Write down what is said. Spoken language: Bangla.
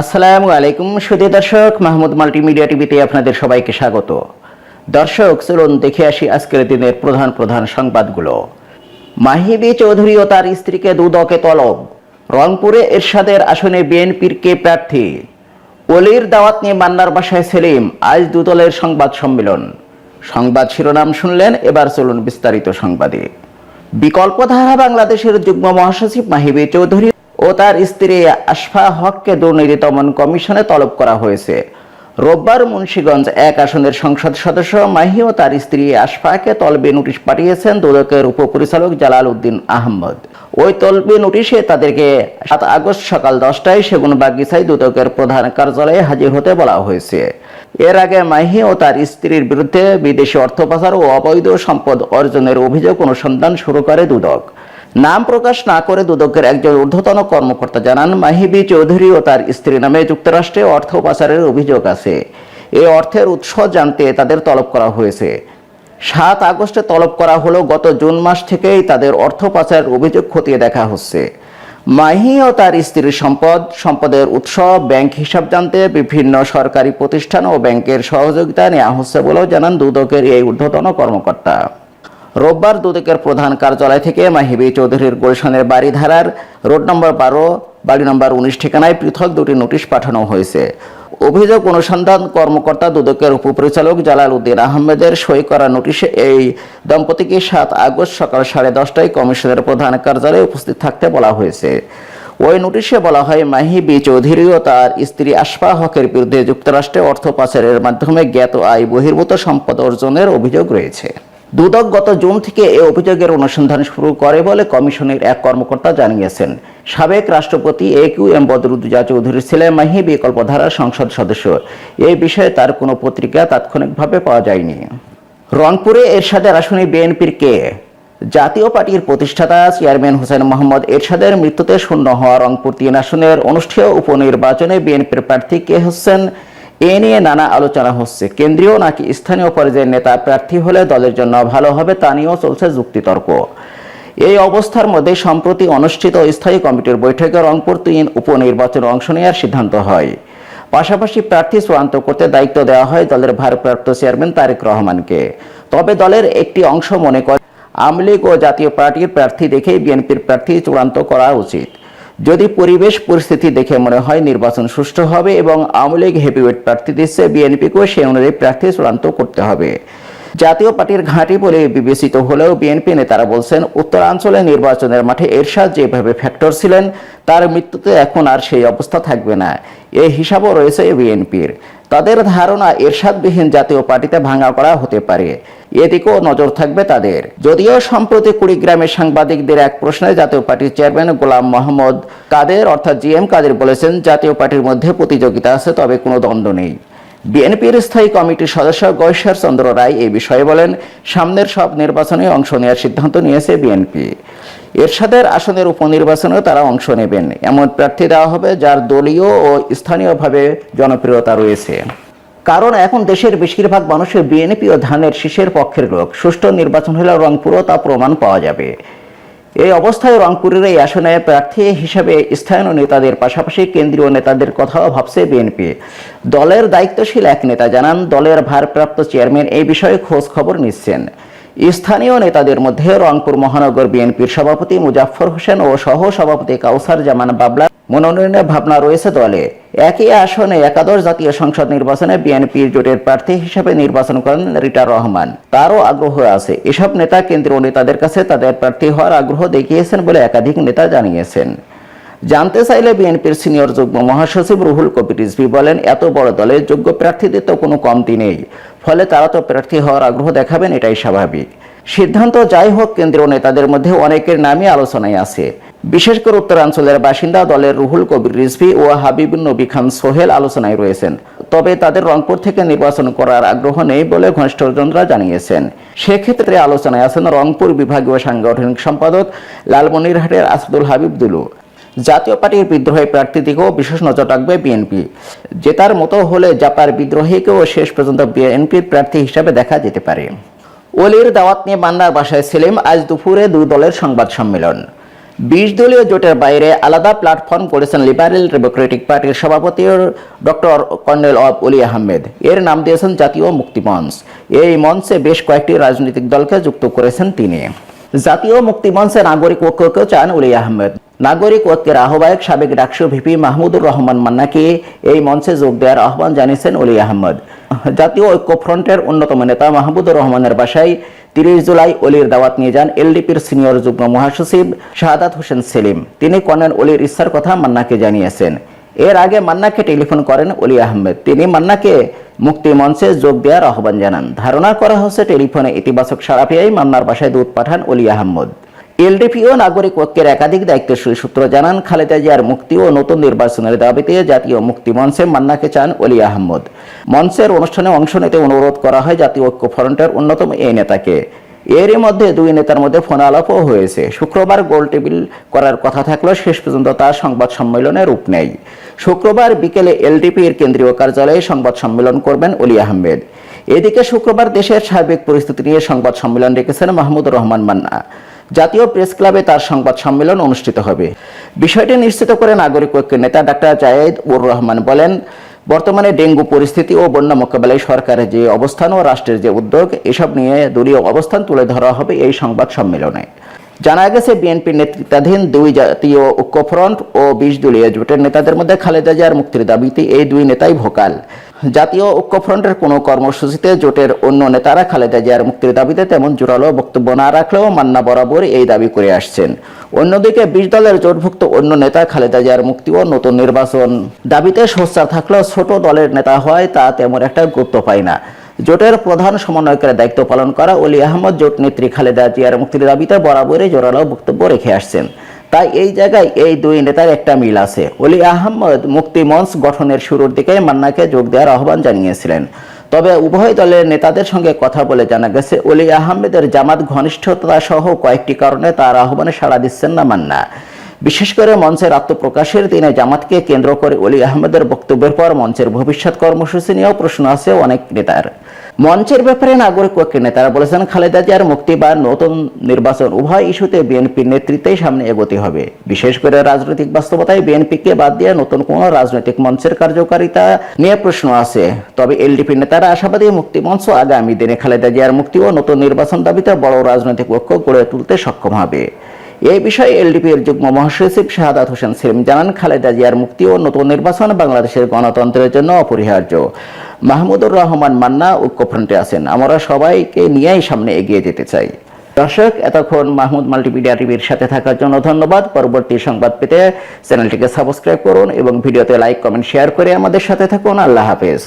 আসসালামু আলাইকুম সুদী দর্শক, মাহমুদ মাল্টিমিডিয়া টিভিতে আপনাদের সবাইকে স্বাগত। দর্শক, চলুন দেখে আসি আজকের দিনের প্রধান প্রধান সংবাদগুলো। মাহিবি চৌধুরী ও তার স্ত্রীকে দুদকে তলব। রংপুরে এরশাদের আসনে বিএনপির কে প্রার্থী? অলির দাওয়াত নিয়ে মান্নার বাসায় সেলিম, আজ দুদলের সংবাদ সম্মেলন। সংবাদ শিরোনাম শুনলেন, এবার চলুন বিস্তারিত সংবাদে। বিকল্পধারা বাংলাদেশের যুগ্ম মহাসচিব মাহিবি চৌধুরী ও তার স্ত্রী আশফা হককে দুর্নীতি দমন কমিশনে তলব করা হয়েছে। রোববার মুন্সীগঞ্জ এক আসনের সংসদ সদস্য মাহি ও তার স্ত্রী আশফাকে তলবে নোটিশ পাঠিয়েছেন দুদকের উপপরিচালক জালাল উদ্দিন আহমদ। ওই তলবে নোটিশে তাদেরকে সাত আগস্ট সকাল দশটায় সেগুন বাগিচায় দুদকের প্রধান কার্যালয়ে হাজির হতে বলা হয়েছে। এর আগে মাহি ও তার স্ত্রীর বিরুদ্ধে বিদেশি অর্থ পাচার ও অবৈধ সম্পদ অর্জনের অভিযোগ অনুসন্ধান শুরু করে দুদক। নাম প্রকাশ না করে দুদকের একজন ঊর্ধ্বতন কর্মকর্তা জানান, মাহিবি চৌধুরী ও তার স্ত্রী নামে যুক্তরাষ্ট্রে অর্থ পাচারের অভিযোগ আছে। এই অর্থের উৎস জানতে তাদের তলব করা হয়েছে। সাত আগস্টে তলব করা হলো, গত জুন মাস থেকেই তাদের অর্থ পাচারের অভিযোগ খতিয়ে দেখা হচ্ছে। মাহি ও তার স্ত্রীর সম্পদ, সম্পদের উৎস, ব্যাংক হিসাব জানতে বিভিন্ন সরকারি প্রতিষ্ঠান ও ব্যাংকের সহযোগিতা নেওয়া হচ্ছে বলেও জানান দুদকের এই ঊর্ধ্বতন কর্মকর্তা। রোববার দুদকের প্রধান কার্যালয় থেকে মাহিবি চৌধুরীর গুলশানের বাড়ি ধারার রোড নম্বর বারো, বাড়ি নম্বর উনিশ ঠিকানায় পৃথক দুটি নোটিশ পাঠানো হয়েছে। অভিযোগ অনুসন্ধান কর্মকর্তা দুদকের উপপরিচালক জালাল উদ্দিন আহমেদের সই করা নোটিশে এই দম্পতিকে সাত আগস্ট সকাল সাড়ে দশটায় কমিশনের প্রধান কার্যালয়ে উপস্থিত থাকতে বলা হয়েছে। ওই নোটিশে বলা হয় মাহি বি চৌধুরী ও তার স্ত্রী আশফা হকের বিরুদ্ধে যুক্তরাষ্ট্রে অর্থ পাচারের মাধ্যমে জ্ঞাত আয় বহির্ভূত সম্পদ অর্জনের অভিযোগ রয়েছে। দুদক গত জুন থেকে এ অভিযোগের অনুসন্ধান শুরু করে বলে কমিশনের এক কর্মকর্তা জানিয়েছেন। সাবেক রাষ্ট্রপতি এ কিউ এম বদরুদ্দুজা চৌধুরীর ছেলে মাহি বিকল্পধারা সংসদ সদস্য। এই বিষয়ে তার কোনো পত্রিকা তাৎক্ষণিকভাবে পাওয়া যায়নি। রংপুরে এরশাদের আসনে বিএনপির কে? জাতীয় পার্টির প্রতিষ্ঠাতা চেয়ারম্যান হোসেন মোহাম্মদ এরশাদের মৃত্যুতে শূন্য হওয়া রংপুর তিন আসনের অনুষ্ঠেয় উপনির্বাচনে বিএনপির প্রার্থী কে হোসেন এ নিয়ে নানা আলোচনা হচ্ছে। কেন্দ্রীয় নাকি স্থানীয় পর্যায়ের নেতা প্রার্থী হলে দলের জন্য ভালো হবে তা নিয়েও চলছে যুক্তিতর্ক। এই অবস্থার মধ্যে সম্প্রতি অনুষ্ঠিত স্থায়ী কমিটির বৈঠকে রংপুর তিন উপনির্বাচনে অংশ নেওয়ার সিদ্ধান্ত হয়। পাশাপাশি প্রার্থী চূড়ান্ত করতে দায়িত্ব দেওয়া হয় দলের ভারপ্রাপ্ত চেয়ারম্যান তারেক রহমানকে। তবে দলের একটি অংশ মনে করে, আওয়ামী লীগ ও জাতীয় পার্টির প্রার্থী দেখেই বিএনপির প্রার্থী চূড়ান্ত করা উচিত। যদি পরিবেশ পরিস্থিতি দেখে মনে হয় নির্বাচন সুষ্ঠু হবে এবং আওয়ামী লীগ হেভিওয়েট প্রার্থী দিচ্ছে, বিএনপিকেও সেই অনুযায়ী প্রার্থী চূড়ান্ত করতে হবে। জাতীয় পার্টির ঘাঁটি বলে বিবেচিত হলেও বিএনপি নেতারা বলছেন, উত্তরাঞ্চলে নির্বাচনের মাঠে এরশাদ যেভাবে ফ্যাক্টর ছিলেন, তার মৃত্যুতে এখন আর সেই অবস্থা থাকবে না। এ হিসাবও রয়েছে বিএনপির। তাদের ধারণা এরশাদবিহীন জাতীয় পার্টিতে ভাঙা করা হতে পারে। এদিকেও নজর থাকবে তাদের। যদিও সম্প্রতি কুড়িগ্রামের সাংবাদিকদের এক প্রশ্নে জাতীয় পার্টির চেয়ারম্যান গোলাম মোহাম্মদ কাদের, অর্থাৎ জি এম কাদের বলেছেন, জাতীয় পার্টির মধ্যে প্রতিযোগিতা আছে, তবে কোনো দ্বন্দ্ব নেই। বিএনপির স্থায়ী কমিটির সদস্য গৈশ্বর চন্দ্র রায় এই বিষয়ে বলেন, সামনের সব নির্বাচনে অংশ নেওয়ার সিদ্ধান্ত নিয়েছে বিএনপি। এরশাদের আসনের উপনির্বাচনেও তারা অংশ নেবেন। এমন প্রার্থী দেওয়া হবে যার দলীয় ও স্থানীয়ভাবে জনপ্রিয়তা রয়েছে। কারণ এখন দেশের বেশিরভাগ মানুষের বিএনপি ও ধানের শীষের পক্ষের লোক। সুষ্ঠু নির্বাচন হলে রংপুরও তা প্রমাণ পাওয়া যাবে। এই অবস্থায় রংপুরের এই আসনে প্রার্থী হিসেবে স্থানীয় নেতাদের পাশাপাশি কেন্দ্রীয় নেতাদের কথাও ভাবছে বিএনপি। দলের দায়িত্বশীল এক নেতা জানান, দলের ভারপ্রাপ্ত চেয়ারম্যান এই বিষয়ে খোঁজ খবর নিচ্ছেন। স্থানীয় নেতাদের মধ্যে রংপুর মহানগর বিএনপির সভাপতি মুজাফর হোসেন ও সহ সভাপতি কাউসার জামান বাবলা মনোনয়নের ভাবনা রয়েছে দলে। একই আসনে একাদশ জাতীয় সংসদ নির্বাচনে বিএনপির জোটের প্রার্থী হিসেবে নির্বাচন করেন রিটা রহমান। তারও আগ্রহ আছে। এসব নেতা কেন্দ্রীয় নেতাদের কাছে তাদের প্রার্থী হওয়ার আগ্রহ দেখিয়েছেন বলে একাধিক নেতা জানিয়েছেন। জানতে চাইলে বিএনপির সিনিয়র যুগ্ম মহাসচিব রুহুল কবির রিজভি বলেন, এত বড় দলে যোগ্য প্রার্থীদের তো কোনো কমতি নেই। ফলে তারা তো প্রার্থী হওয়ার আগ্রহ দেখাবেন, এটাই স্বাভাবিক। সিদ্ধান্ত যাই হোক, কেন্দ্রীয় নেতাদের মধ্যে অনেকের নামই আলোচনায় আছে। বিশেষ করে উত্তরাঞ্চলের বাসিন্দা দলের রুহুল কবির রিজভি ও হাবিবুল নবী খান সোহেল আলোচনায় রয়েছেন। তবে তাদের রংপুর থেকে নির্বাচন করার আগ্রহ নেই বলে ঘনিষ্ঠজনরা জানিয়েছেন। সেক্ষেত্রে আলোচনায় আছেন রংপুর বিভাগীয় সাংগঠনিক সম্পাদক লালমনিরহাটের আসাদুল হাবিব দুলু। জাতীয় পার্টির বিদ্রোহী প্রার্থী দিকেও বিশেষ নজর রাখবে বিএনপি। জেতার মতো হলে জাপার বিদ্রোহীকেও শেষ পর্যন্ত বিএনপির প্রার্থী হিসাবে দেখা যেতে পারে। অলির দাওয়াত নিয়ে মান্নার বাসায় সেলিম আজ দুপুরে দুই দলের সংবাদ সম্মেলন। বিশ দলীয় জোটের বাইরে আলাদা প্ল্যাটফর্ম করেছেন লিবারেল ডেমোক্রেটিক পার্টির সভাপতি ডক্টর কর্নেল অব অলি আহমেদ। এর নাম দিয়েছেন জাতীয় মুক্তি মঞ্চ এই মঞ্চে বেশ কয়েকটি রাজনৈতিক দলকে যুক্ত করেছেন তিনি। জাতীয় মুক্তি মঞ্চে নাগরিক ঐক্যকেও চান অলি আহমেদ। নাগরিক ঐক্যের আহ্বায়ক সাবেক ডাকসু ভিপি মাহমুদুর রহমান মান্নাকে এই মঞ্চে যোগ দেওয়ার আহ্বান জানিয়েছেন অলি আহমদ। জাতীয় ঐক্য ফ্রন্টের অন্যতম নেতা মাহমুদুর রহমানের বাসায় তিরিশ জুলাই অলির দাওয়াত নিয়ে যান এলডিপির সিনিয়র যুগ্ম মহাসচিব শাহাদাত হোসেন সেলিম। তিনি কর্নেল অলির ইচ্ছার কথা মান্নাকে জানিয়েছেন। এর আগে মান্নাকে টেলিফোন করেন অলি আহমেদ। তিনি মান্নাকে মুক্তি মঞ্চে যোগ দেওয়ার আহ্বান জানান। ধারণা করা হচ্ছে টেলিফোনে ইতিবাচক সাড়া পেয়েই মান্নার বাসায় দুধ পাঠান অলি আহমদ। এলডিপি ও নাগরিক ঐক্যের একাধিক দায়িত্বশীল সূত্র জানান, খালেদা জিয়ার মুক্তি ও নতুন নির্বাচনের দাবিতে জাতীয় মুক্তি মঞ্চে মান্নাকে চান অলি আহমদ। মঞ্চের অনুষ্ঠানে অংশ নিতে অনুরোধ করা হয় জাতীয় ঐক্য ফ্রন্টের অন্যতম এই নেতাকে। এরই মধ্যে দুই নেতার মধ্যে ফোন আলাপও হয়েছে। শুক্রবার গোল টেবিল করার কথা থাকলেও শেষ পর্যন্ত তার সংবাদ সম্মেলনে রূপ নেয়। শুক্রবার বিকেলে এলডিপির কেন্দ্রীয় কার্যালয়ে সংবাদ সম্মেলন করবেন অলি আহমেদ। এদিকে শুক্রবার দেশের সার্বিক পরিস্থিতি নিয়ে সংবাদ সম্মেলন রেখেছেন মাহমুদুর রহমান মান্না। জাতীয় প্রেস ক্লাবে তার সংবাদ সম্মেলন অনুষ্ঠিত হবে। বিষয়টি নিশ্চিত করে নাগরিক ঐক্যের নেতা ডাক্তার জায়েদ উর রহমান বলেন, বর্তমানে ডেঙ্গু পরিস্থিতি ও বন্যা মোকাবেলায় সরকারের যে অবস্থান ও রাষ্ট্রের যে উদ্যোগ, এসব নিয়ে দলীয় অবস্থান তুলে ধরা হবে এই সংবাদ সম্মেলনে। জানা গেছে বিএনপি নেতৃত্বাধীন দুই জাতীয় ঐক্যফ্রন্ট ও বিশ দলীয় জোটের নেতাদের মধ্যে খালেদা জিয়ার মুক্তির দাবিতে এই দুই নেতাই ভোকাল। জাতীয় ঐক্যফ্রন্টের কোনো কর্মসূচিতে জোটের অন্য নেতারা খালেদা জিয়ার মুক্তির দাবিতে তেমন জোরালো বক্তব্য না রাখলেও মান্না বরাবর এই দাবি করে আসছেন। অন্যদিকে বিশ দলের জোটভুক্ত অন্য নেতা খালেদা জিয়ার মুক্তি ও নতুন নির্বাচন দাবিতে সোচ্চার থাকলেও ছোট দলের নেতা হয় তা তেমন একটা গুরুত্ব পায় না। জোটের প্রধান সমন্বয়কের দায়িত্ব পালন করা অলি আহমদ, জোট নেত্রী খালেদা জিয়ার মুক্তির দাবিতে বরাবরই জোরালো বক্তব্য রেখে আসছেন। তাই এই জায়গায় এই দুই নেতার একটা মিল আছে। অলি আহমদ মুক্তি মঞ্চ গঠনের শুরুর দিকে মান্নাকে যোগ দেওয়ার আহ্বান জানিয়েছিলেন। তবে উভয় দলের নেতাদের সঙ্গে কথা বলে জানা গেছে অলি আহমেদের জামাত ঘনিষ্ঠতা সহ কয়েকটি কারণে তার আহ্বানে সাড়া দিচ্ছেন না মান্না। বিশেষ করে মঞ্চের আত্মপ্রকাশের দিনে জামাতকে কেন্দ্র করে অলি আহমেদের বক্তব্যের পর মঞ্চের ভবিষ্যৎ কর্মসূচি নিয়েও প্রশ্ন আছে অনেক নেতার। মঞ্চের ব্যাপারে নাগরিক ঐক্যের নেতারা বলেছেন, খালেদা জিয়ার মুক্তি বা নতুন নির্বাচন উভয় ইস্যুতে বিএনপির নেতৃত্বেই সামনে এগোতে হবে। বিশেষ করে রাজনৈতিক বাস্তবতায় বিএনপিকে বাদ দিয়ে নতুন কোন রাজনৈতিক মঞ্চের কার্যকারিতা নিয়ে প্রশ্ন আছে। তবে এলডিপি নেতারা আশাবাদী মুক্তি মঞ্চ আগামী দিনে খালেদা জিয়ার মুক্তি ও নতুন নির্বাচন দাবিতে বড় রাজনৈতিক ঐক্য গড়ে তুলতে সক্ষম হবে। এই বিষয়ে এলডিপির যুগ্ম মহাসচিব শাহাদাত হোসেন সেলিম জানান, খালেদা জিয়ার মুক্তি ও নতুন নির্বাচন বাংলাদেশের গণতন্ত্রের জন্য অপরিহার্য। মাহমুদুর রহমান মান্না ঐক্যফ্রন্টে আছেন। আমরা সবাইকে নিয়েই সামনে এগিয়ে যেতে চাই। দর্শক, এতক্ষণ মাহমুদ মাল্টিমিডিয়া টিভির সাথে থাকার জন্য ধন্যবাদ। পরবর্তী সংবাদ পেতে চ্যানেলটিকে সাবস্ক্রাইব করুন এবং ভিডিওতে লাইক, কমেন্ট, শেয়ার করে আমাদের সাথে থাকুন। আল্লাহ হাফেজ।